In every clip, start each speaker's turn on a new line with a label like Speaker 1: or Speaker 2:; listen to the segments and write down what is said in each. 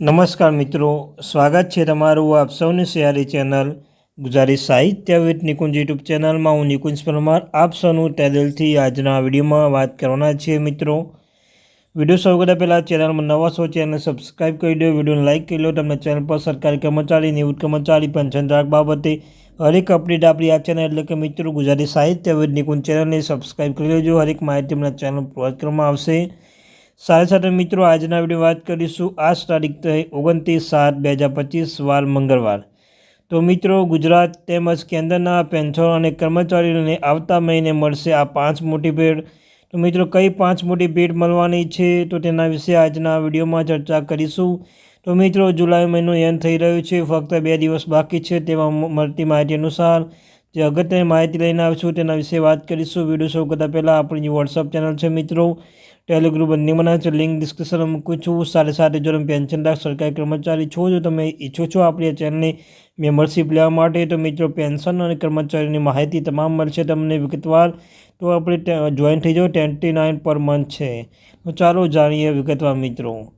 Speaker 1: નમસ્કાર મિત્રો, સ્વાગત છે તમારું આપ સૌની સયારી ચેનલ ગુજરાતી સાહિત્ય વિથ નિકુંજ યુટ્યુબ ચેનલમાં. હું નિકુંજ પરમાર, આપ સૌનું તેદલથી આજના વિડીયોમાં વાત કરવાના છીએ મિત્રો. વીડિયો શરૂ કર્યા પહેલાં ચેનલમાં નવા સો ચેનલ સબસ્ક્રાઈબ કરી દો, વિડીયોને લાઇક કરી લો તમને ચેનલ પર સરકારી કર્મચારી, નિવૃત્ત કર્મચારી, પેન્શન ધારક બાબતે હરેક અપડેટ આપણી આ ચેનલ એટલે કે મિત્રો ગુજરાતી સાહિત્ય વિથ નિકુંજ ચેનલને સબસ્ક્રાઈબ કરી લેજો. હરેક માહિતી અમને ચેનલ પ્રોવાઈડ કરવામાં આવશે. સાથે સાથે મિત્રો, આજના વીડિયો વાત કરીશું આજ તારીખ ઓગણત્રીસ સાત બે હજાર પચીસ વાર મંગળવાર. તો મિત્રો, ગુજરાત તેમજ કેન્દ્રના પેન્શન અને કર્મચારીઓને આવતા મહિને મળશે આ પાંચ મોટી ભેટ. તો મિત્રો, કઈ પાંચ મોટી ભેટ મળવાની છે તો તેના વિશે આજના વિડીયોમાં ચર્ચા કરીશું. તો મિત્રો, જુલાઈ મહિનો એન્ડ થઈ રહ્યો છે, ફક્ત બે દિવસ બાકી છે તેમાં મળતી માહિતી અનુસાર. જે અગત્યની માહિતી લઈને આવીશું તેના વિશે વાત કરીશું. વીડિયો શરૂ કરતાં પહેલાં આપણી વોટ્સઅપ ચેનલ છે મિત્રો. ટેલિગ્રુપ બંને બનાવે છે. લિંક ડિસ્ક્રિપ્શનમાં મૂકું છું. સાથે સાથે જો તમે પેન્શનદાર સરકારી કર્મચારી છો, જો તમે ઈચ્છો છો આપણી આ ચેનલની મેમ્બરશીપ લેવા માટે, તો મિત્રો પેન્શન અને કર્મચારીની માહિતી તમામ મળશે તમને વિગતવાર. તો આપણે જોઈન થઈ જાઓ. ટ્વેન્ટી નાઇન પર મંથ છે ચાલો જાણીએ વિગતવાર મિત્રો.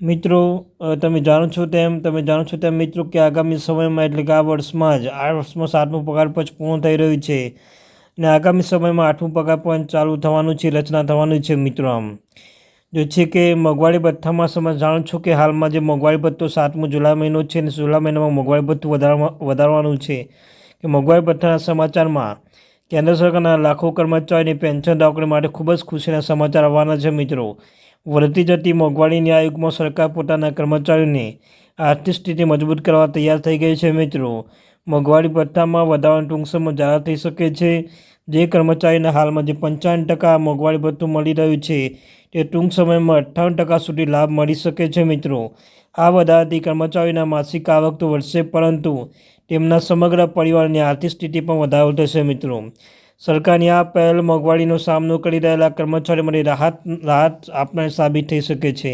Speaker 1: મિત્રો તમે જાણો છો તેમ, તમે જાણો છો તેમ મિત્રો કે આગામી સમયમાં એટલે કે આ વર્ષમાં જ, આ વર્ષમાં સાતમું પગાર પંચ પૂર્ણ થઈ રહ્યું છે. અને આગામી સમયમાં આઠમું પગાર પણ ચાલુ થવાનું છે, રચના થવાનું છે મિત્રો આમ. જો છે કે મોંઘવારી ભથ્થામાં સમજ જાણો છો કે હાલમાં જે મોંઘવારી ભથ્થો સાતમો જુલાઈ મહિનો છે અને જુલા મહિનામાં મોંઘવારી ભથ્થું વધારવા, વધારવાનું છે. કે મોંઘવારી ભથ્થાના સમાચારમાં કેન્દ્ર સરકારના લાખો કર્મચારીની પેન્શન દાખલ માટે ખૂબ જ ખુશીના સમાચાર આવવાના છે મિત્રો. વધતી જતી મોંઘવારીની આ યુગમાં સરકાર પોતાના કર્મચારીઓને આર્થિક સ્થિતિ મજબૂત કરવા તૈયાર થઈ ગઈ છે મિત્રો. મોંઘવારી ભથ્થામાં વધારાનો ટૂંક સમય જાહેર થઈ શકે છે. જે કર્મચારીને હાલમાં જે પંચાવન ટકા મોંઘવારી ભથ્થું મળી રહ્યું છે, તે ટૂંક સમયમાં અઠ્ઠાવન ટકા સુધી લાભ મળી શકે છે મિત્રો. આ વધારાથી કર્મચારીના માસિક આવક તો વધશે પરંતુ તેમના સમગ્ર પરિવારની આર્થિક સ્થિતિ પણ વધારો થશે મિત્રો. સરકારની આ પહેલ મોંઘવારીનો સામનો કરી રહેલા કર્મચારીઓ માટે રાહત રાહત આપનાર સાબિત થઈ શકે છે.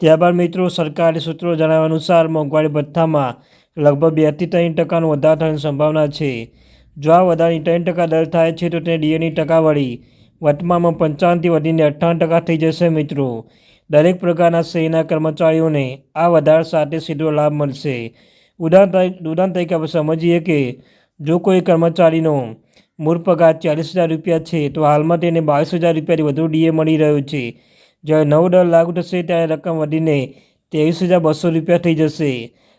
Speaker 1: ત્યારબાદ મિત્રો, સરકારી સૂત્રો જણાવ્યા અનુસાર મોંઘવારી ભથ્થામાં લગભગ બેથી ત્રણ ટકાનો વધારો થવાની સંભાવના છે. જો આ વધારાની ત્રણ ટકા દર થાય છે, તો તે ડીએની ટકાવાળી વર્તમાનમાં પંચાવનથી વધીને અઠ્ઠાવન ટકા થઈ જશે મિત્રો. દરેક પ્રકારના શ્રેણીના કર્મચારીઓને આ વધારા સાથે સીધો લાભ મળશે. ઉદાહરણ ઉદાહરણ તરીકે આપણે સમજીએ કે જો કોઈ કર્મચારીનો મૂળ પગાર ચાલીસ હજાર રૂપિયા છે, તો હાલમાં તેને બાવીસ હજાર રૂપિયાથી વધુ ડીએ મળી રહ્યો છે. જ્યારે નવ દર લાગુ થશે, ત્યારે રકમ વધીને ત્રેવીસ હજાર બસો રૂપિયા થઈ જશે.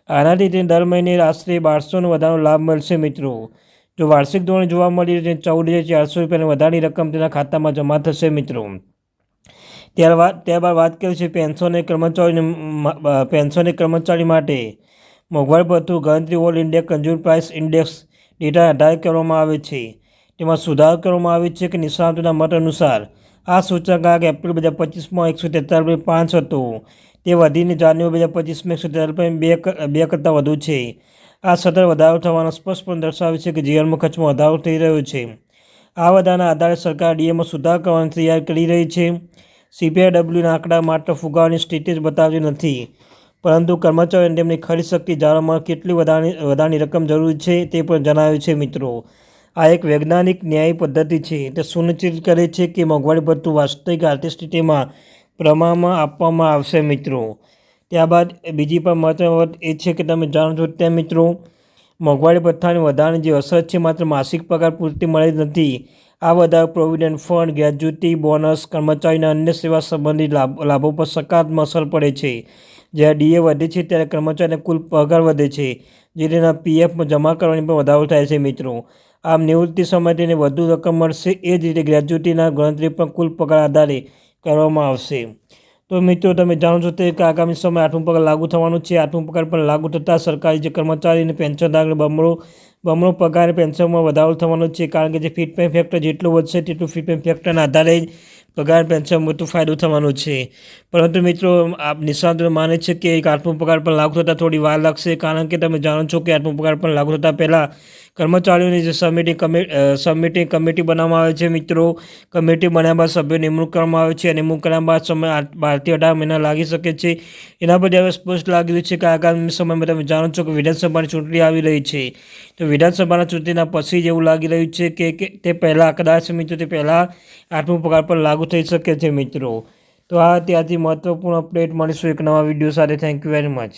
Speaker 1: આનાથી તેને દર મહિને આશરે બારસોનો વધારો લાભ મળશે મિત્રો. જો વાર્ષિક ધોરણે જોવા મળી રહે ચૌદ હજાર ચારસો રૂપિયાની વધારાની રકમ તેના ખાતામાં જમા થશે મિત્રો. ત્યારબાદ ત્યારબાદ વાત કરીએ છીએ પેન્શન અને કર્મચારીને પેન્શન કર્મચારી માટે. મોંઘવારી ભથ્થું ગણતરી all India consumer price index data આધાર કરવામાં આવે છે. તેમાં સુધારો કરવામાં આવે છે કે નિષ્ણાતોના મત અનુસાર. આ સૂચકાંક એપ્રિલ બે હજાર પચીસમાં એકસો તેતાલીસ પાંચ હતું. તે વધીને જાન્યુઆરી બે હજાર પચીસમાં એકસો તેતાલીસ બે બે કરતાં વધુ છે. આ સતત વધારો થવાનો સ્પષ્ટપણે દર્શાવે છે કે જીવનમાં ખર્ચમાં વધારો થઈ રહ્યો છે. આ વધારાના આધારે સરકાર ડીએમાં સુધાર કરવાની તૈયાર કરી રહી છે. સીપીઆઈડબ્લ્યુના આંકડા માત્ર ફુગાવાની સ્થિતિ જ બતાવતી નથી. પરંતુ કર્મચારીઓને તેમની ખરીદ શક્તિ જાળવવામાં કેટલી વધારાની વધારાની રકમ જરૂરી છે તે પણ જણાવ્યું છે મિત્રો. આ એક વૈજ્ઞાનિક ન્યાય પદ્ધતિ છે. તે સુનિશ્ચિત કરે છે કે મોંઘવારી ભથ્થું વાસ્તવિક આર્થિક સ્થિતિમાં પ્રમાણમાં આપવામાં આવશે મિત્રો. ત્યારબાદ બીજી પણ મહત્વની વાત એ છે કે તમે જાણો છો ત્યાં મિત્રો, મોંઘવારી ભથ્થાની વધારાની જે અસર છે માત્ર માસિક પગાર પૂરતી મળી નથી. આ વધારો પ્રોવિડન્ટ ફંડ ગ્રેજ્યુટી બોનસ, કર્મચારીના અન્ય સેવા સંબંધિત લાભ, લાભો પર સકારાત્મક અસર પડે છે. જ્યારે ડીએ વધે છે ત્યારે કર્મચારીને કુલ પગાર વધે છે, જે તેના પીએફમાં જમા કરવાની પણ વધારો થાય છે મિત્રો. આમ નિવૃત્તિ સમયે તેને વધુ રકમ મળશે, એ જ રીતે ગ્રેજ્યુટીના ગણતરી પણ કુલ પગાર આધારે કરવામાં આવશે. તો મિત્રો, તમે જાણો છો તે કે આગામી સમય આઠમું પગાર લાગુ થવાનું છે. આઠમું પગાર પણ લાગુ થતાં સરકારી જે કર્મચારીને પેન્શન પેન્શનધારકને બમણો બમણો પગાર પેન્શનમાં વધારો થવાનો છે. કારણ કે જે ફીડબેક ફેક્ટર જેટલું વધશે તેટલું ફીડબેક ફેક્ટરના આધારે જ પગાર પેન્શન મોટો ફાયદો થવાનો છે. પરંતુ મિત્રો આ નિષ્ણાતો માને છે કે એક આઠમું પગાર પણ લાગુ થતાં થોડી વાર લાગશે. કારણ કે તમે જાણો છો કે આઠમું પગાર પણ લાગુ થતાં પહેલાં કર્મચારીઓની જે સમિટી સબમિટિંગ કમિટી બનાવવામાં આવે છે, મિત્રો. કમિટી બન્યા બાદ સભ્યો નિમણૂક કરવામાં આવે છે અને નિમણૂક કર્યા બાદ સમય બારથી અઢાર મહિના લાગી શકે છે. એના પર હવે સ્પષ્ટ લાગી રહ્યું છે કે આગામી સમયમાં તમે જાણો છો કે વિધાનસભાની ચૂંટણી આવી રહી છે. તો વિધાનસભાના ચૂંટણીના પછી જ એવું લાગી રહ્યું છે કે તે પહેલાં કદાચ મિત્રો, તે પહેલાં આઠમું પગાર પર લાગુ થઈ શકે છે, મિત્રો. તો આ ત્યાંથી મહત્ત્વપૂર્ણ અપડેટ. મળીશું એક નવા વીડિયો સાથે. Thank you very much